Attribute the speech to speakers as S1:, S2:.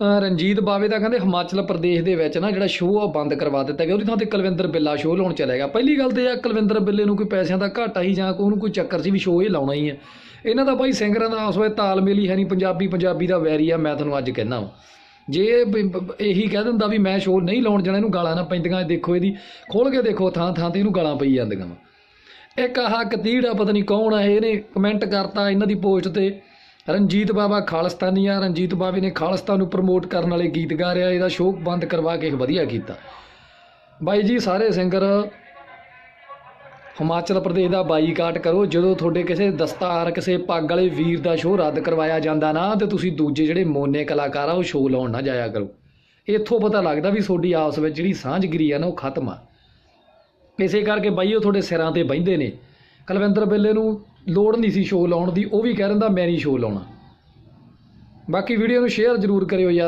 S1: ਰਣਜੀਤ ਬਾਵੇ ਦਾ ਕਹਿੰਦੇ ਹਿਮਾਚਲ ਪ੍ਰਦੇਸ਼ ਦੇ ਵਿੱਚ ਨਾ ਜਿਹੜਾ ਸ਼ੋਅ ਆ ਉਹ ਬੰਦ ਕਰਵਾ ਦਿੱਤਾ ਗਿਆ। ਉਹਦੀ ਥਾਂ ਤੇ ਕੁਲਵਿੰਦਰ ਬਿੱਲਾ ਸ਼ੋਅ ਲਾਉਣ ਚਲਾ ਗਿਆ। ਪਹਿਲੀ ਗੱਲ ਤੇ ਇਹ ਆ, ਕੁਲਵਿੰਦਰ ਬਿੱਲੇ ਨੂੰ ਕੋਈ ਪੈਸਿਆਂ ਦਾ ਘਾਟਾ ਹੀ ਜਾਂ ਉਹਨੂੰ ਕੋਈ ਚੱਕਰ ਸੀ ਵੀ ਸ਼ੋਅ ਇਹ ਲਾਉਣਾ ਹੀ ਹੈ ਇਹਨਾਂ ਦਾ ਭਾਈ ਸਿੰਗਰਾਂ ਦਾ ਉਸ ਵੇਲੇ ਤਾਲਮੇਲ ਹੀ ਹੈ ਨਹੀਂ ਪੰਜਾਬੀ ਪੰਜਾਬੀ ਦਾ ਵੈਰੀ ਆ, ਮੈਂ ਤੁਹਾਨੂੰ ਅੱਜ ਕਹਿਣਾ ਵਾ। ਜੇ ਇਹੀ ਕਹਿ ਦਿੰਦਾ ਵੀ ਮੈਂ ਸ਼ੋਅ ਨਹੀਂ ਲਾਉਣ ਜਾਣਾ, ਇਹਨੂੰ ਗਾਲਾਂ ਨਾ ਪੈਂਦੀਆਂ ਦੇਖੋ ਇਹਦੀ, ਖੋਲ ਕੇ ਦੇਖੋ ਥਾਂ ਥਾਂ ਤੇ ਇਹਨੂੰ ਗਾਲਾਂ ਪਈ ਜਾਂਦੀਆਂ ਵਾ। ਇੱਕ ਆਹ ਕਤੀੜ ਆ ਪਤਾ ਨਹੀਂ ਕੌਣ ਆ, ਇਹਨੇ ਕਮੈਂਟ ਕਰਤਾ ਇਹਨਾਂ ਦੀ ਪੋਸਟ ਤੇ। ਰਣਜੀਤ ਬਾਵਾ ਖਾਲਿਸਤਾਨੀ ਆ ਰਣਜੀਤ ਬਾਬੇ ਨੇ ਖਾਲਿਸਤਾਨ ਨੂੰ ਪ੍ਰਮੋਟ ਕਰਨ ਵਾਲੇ ਗੀਤ ਗਾ ਰਿਹਾ, ਇਹਦਾ ਸ਼ੋਅ ਬੰਦ ਕਰਵਾ ਕੇ ਵਧੀਆ ਕੀਤਾ। ਬਾਈ ਜੀ, ਸਾਰੇ ਸਿੰਗਰ ਹਿਮਾਚਲ ਪ੍ਰਦੇਸ਼ ਦਾ ਬਾਈਕਾਟ ਕਰੋ, ਜਦੋਂ ਤੁਹਾਡੇ ਕਿਸੇ ਦਸਤਾਰ, ਕਿਸੇ ਪੱਗ ਵਾਲੇ ਵੀਰ ਦਾ ਸ਼ੋਅ ਰੱਦ ਕਰਵਾਇਆ ਜਾਂਦਾ ਨਾ, ਤੇ ਤੁਸੀਂ ਦੂਜੇ ਜਿਹੜੇ ਮੋਨੇ ਕਲਾਕਾਰ ਆ, ਉਹ ਸ਼ੋਅ ਲਾਉਣ ਨਾ ਜਾਇਆ ਕਰੋ। ਇੱਥੋਂ ਪਤਾ ਲੱਗਦਾ ਵੀ ਤੁਹਾਡੀ ਆਪਸ ਵਿੱਚ ਜਿਹੜੀ ਸਾਂਝਗਿਰੀ ਆ ਨਾ, ਉਹ ਖਤਮ ਆ। ਇਸੇ ਕਰਕੇ ਬਾਈ, ਉਹ ਤੁਹਾਡੇ ਸਿਰਾਂ ਤੇ ਬਹਿੰਦੇ ਨੇ। ਕੁਲਵਿੰਦਰ ਬਿੱਲੇ ਨੂੰ ਲੋੜ ਨਹੀਂ ਸੀ ਸ਼ੋਅ ਲਾਉਣ ਦੀ, ਉਹ ਵੀ ਕਹਿ ਦਿੰਦਾ ਮੈਂ ਨਹੀਂ ਸ਼ੋਅ ਲਾਉਣਾ। ਬਾਕੀ ਵੀਡੀਓ ਨੂੰ ਸ਼ੇਅਰ ਜ਼ਰੂਰ ਕਰਿਓ ਯਾਰ।